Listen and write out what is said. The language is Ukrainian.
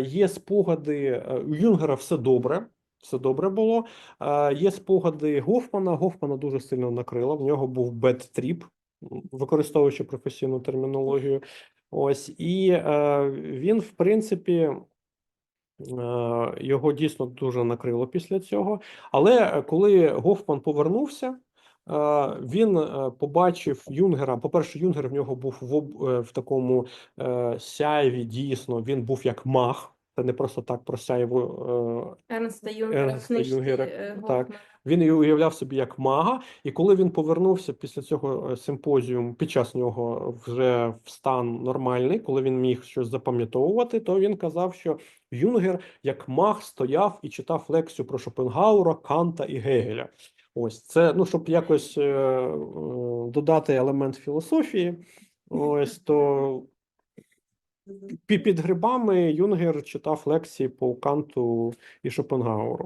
Є спогади е, у Юнгера все добре. Все добре було. Є спогади Гофмана. Гофмана дуже сильно накрило. В нього був м, використовуючи професійну термінологію. Ось і е, він, в принципі, е, його дійсно дуже накрило після цього. Але коли Гофман повернувся, він е, побачив Юнгера. По-перше, Юнгер в нього був в, е, в такому е, сяйві, дійсно, він був як маг. Це не просто так про сяйво. е, Ернста Юнгера Ернста Юнгера, е, так. Він і уявляв собі як мага, і коли він повернувся після цього е, симпозіуму, під час нього вже в стан нормальний, коли він міг щось запам'ятовувати, то він казав, що Юнгер як маг стояв і читав лекцію про Шопенгаура, Канта і Гегеля. Ось це, ну щоб якось е, е, додати елемент філософії. Ось то під грибами Юнгер читав лекції по Канту і Шопенгауру.